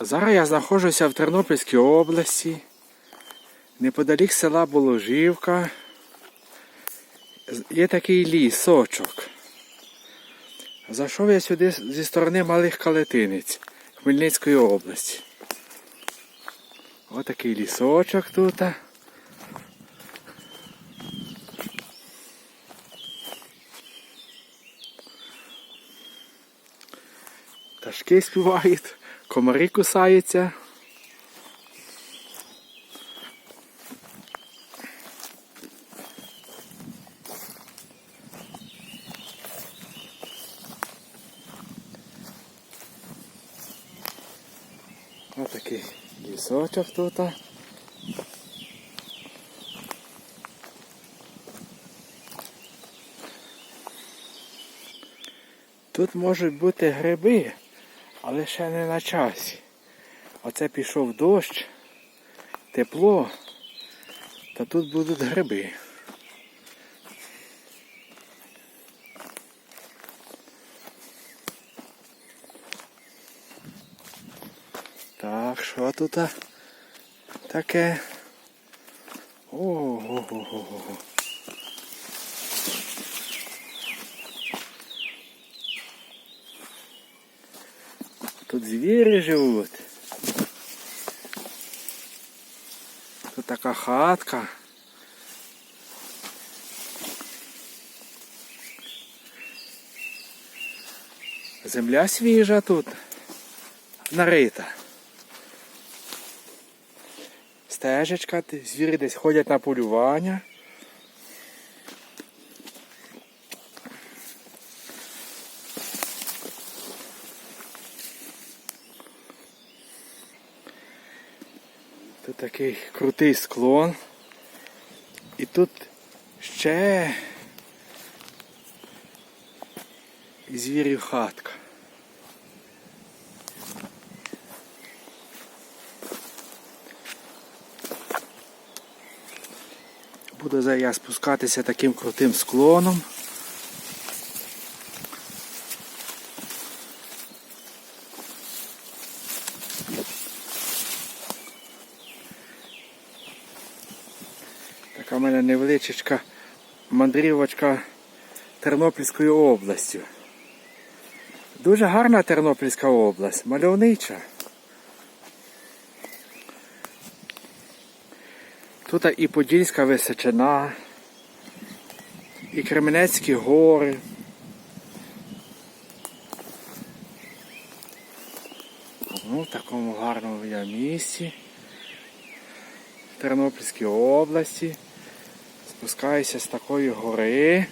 Зараз я знаходжуся в Тернопільській області, неподалік села Боложівка. Є такий лісочок. Зайшов я сюди зі сторони Малих Калетинець Хмельницької області. Ось такий лісочок тут. Пташки співають, комари кусаються. Ось такий тут. Тут можуть бути гриби, але ще не на часі. Оце пішов дощ, тепло, та тут будуть гриби. Так, що тут таке? Ого-го-го-го. Тут звірі живуть. Тут така хатка. Земля свіжа тут. Нарита. Стежечка, звірі десь ходять на полювання. Такий крутий склон. І тут ще звірів хатка. Буду зараз спускатися таким крутим склоном. Така в мене невеличка мандрівочка Тернопільською областю. Дуже гарна Тернопільська область, мальовнича. Тут і Подільська Височина, і Кременецькі гори. Ну, в такому гарному я місці. Тернопільській області. Спускаюся з такої гори.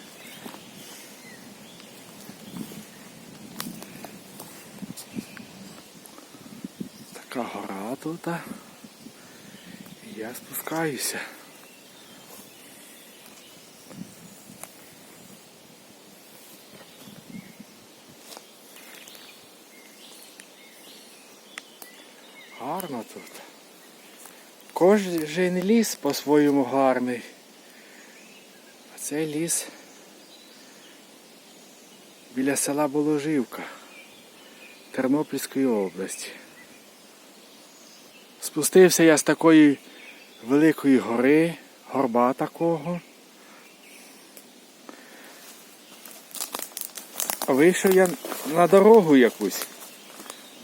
Така гора тут. І я спускаюся. Гарно тут. Кожен ліс по-своєму гарний. Цей ліс біля села Боложівка Тернопільської області. Спустився я з такої великої гори, горба такого. Вийшов я на дорогу якусь.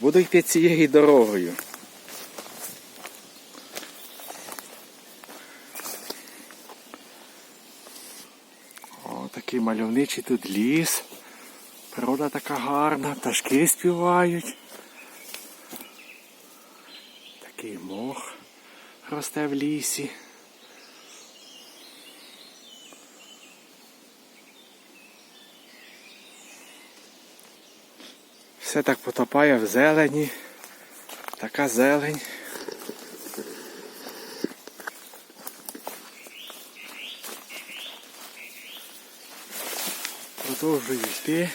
Буду йти цією дорогою. О, такий мальовничий тут ліс. Природа така гарна, пташки співають. Такий мох росте в лісі. Все так потопає в зелені. Така зелень. продовжую йти.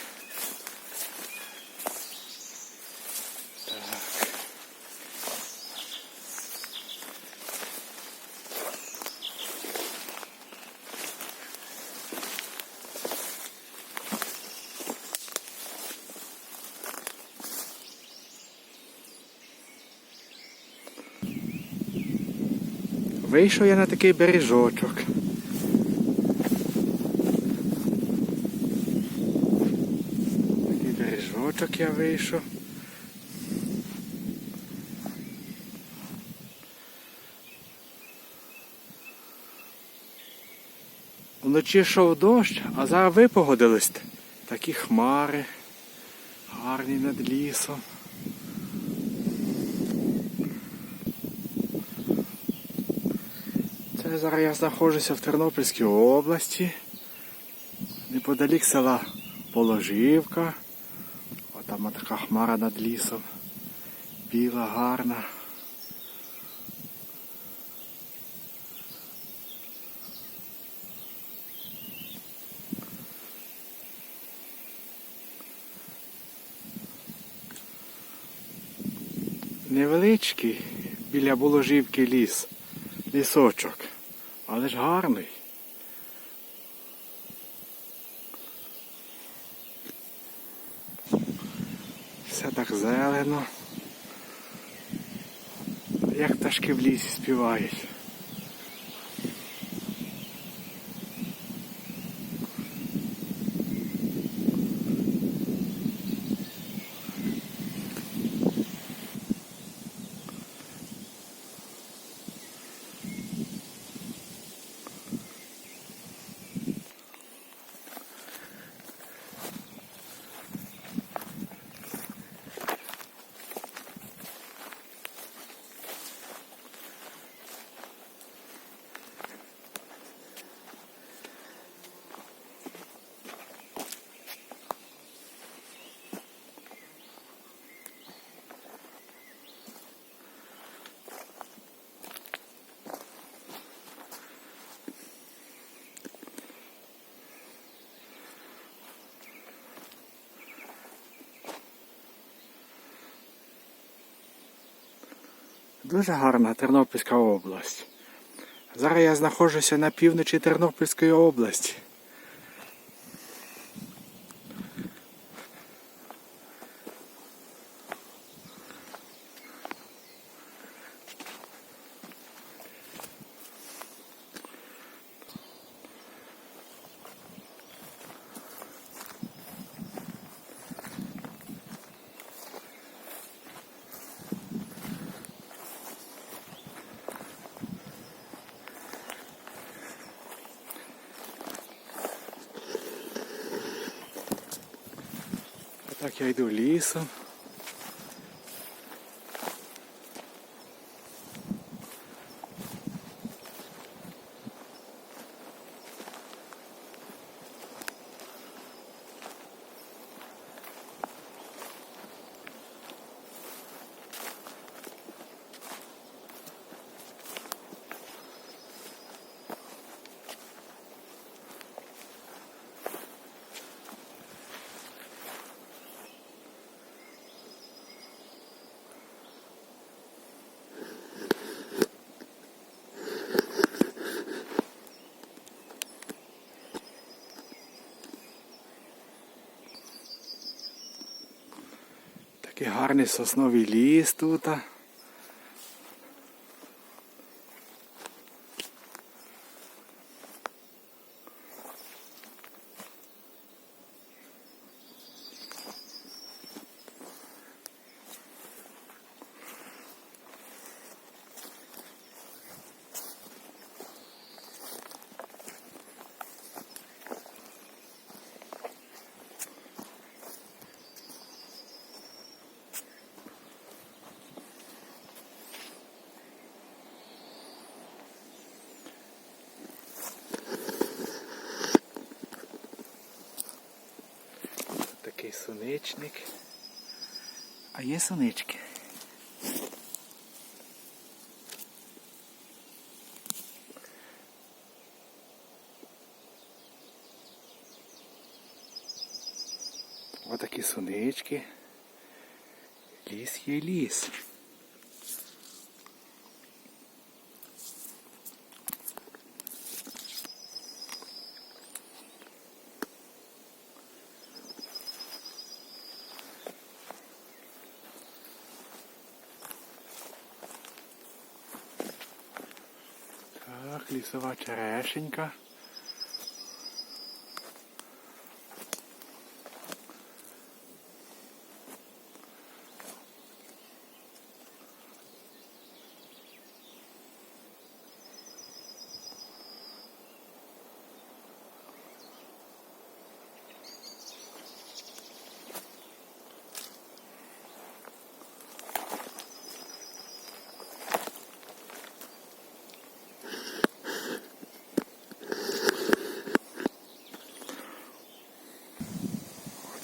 Так. Вийшов я на такий бережочок. Бережочок я вийшов. Вночі йшов дощ, а зараз випогодились. Такі хмари, гарні над лісом. Це зараз я знаходжуся в Тернопільській області, неподалік села Положівка. Отам така хмара над лісом. Біла, гарна. Невеличкий біля Боложівки ліс, лісочок, але ж гарний. Все так зелено. Як пташки в лісі співають. Дуже гарна Тернопільська область. Зараз я знаходжуся на півночі Тернопільської області. Так я йду Такий гарний сосновий ліс тут. Такий суничник. А є сунички. Отакі сунички. Ліс є ліс. Лісова черешенька.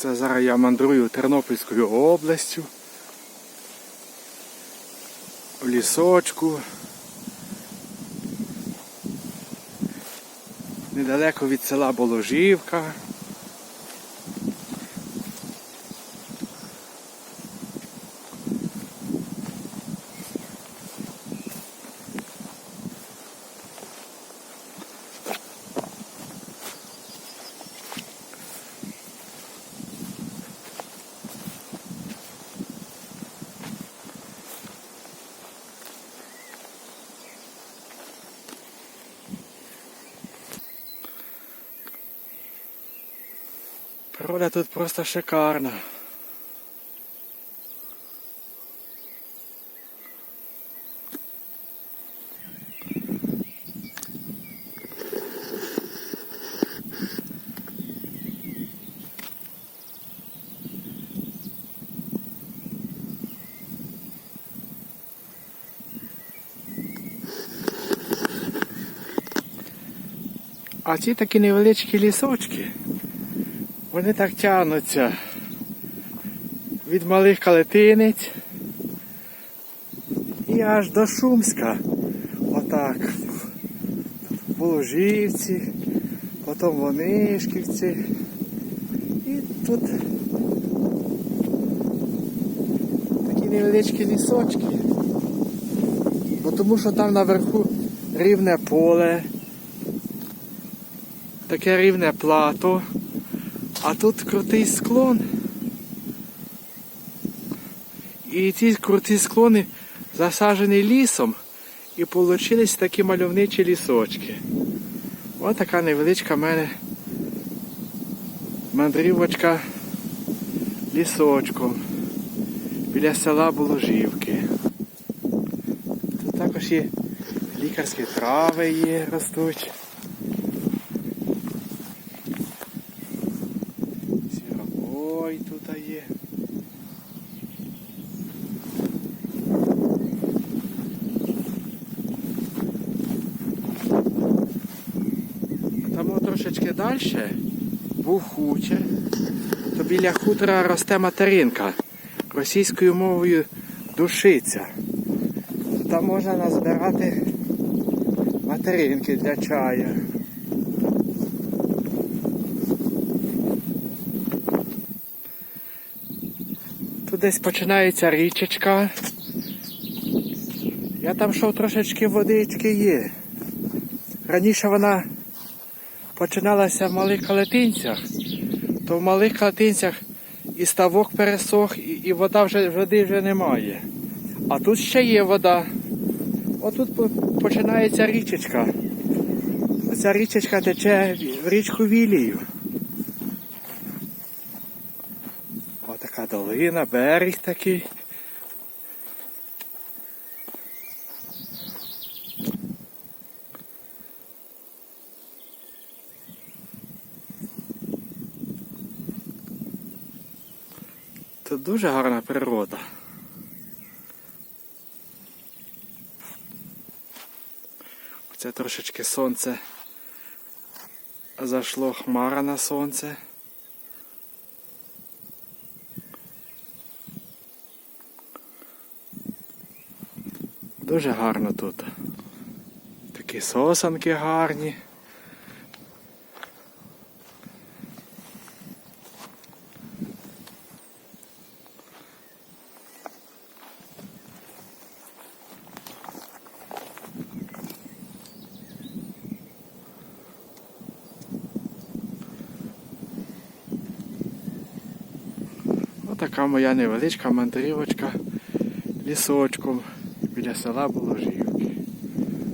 Це зараз я мандрую Тернопільською областю. В лісочку. Недалеко від села Боложівка. Природа тут просто шикарна. А ці такі невеличкі лісочки. Вони так тягнуться від малих калетинець і аж до Шумська. Отак. Положівці, потім Вонишківці. І тут такі невеличкі лісочки. Бо тому що там наверху рівне поле, таке рівне плато. А тут крутий склон. І ці круті склони засаджені лісом і получились такі мальовничі лісочки. Ось така невеличка в мене мандрівочка лісочком біля села Боложівки. Тут також є лікарські трави є, ростуть. Сіровой тут є. Там трошечки далі був хутір. То біля хутора росте материнка. Російською мовою душиця. Там можна назбирати материнки для чаю. Десь починається річечка. Я там йшов трошечки водички є. Раніше вона починалася в малих калетинцях, то в малих калетинцях і ставок пересох, і, і вода вже води вже немає. А тут ще є вода. Отут по- починається річечка. Оця річечка тече в річку Вілію. Отака долина, берег такий. Тут дуже гарна природа. Оце трошечки сонце зайшло хмара на сонце. Дуже гарно тут. Такі сосанки гарні. Отака моя невеличка мандрівочка лісочком біля села Боложівки.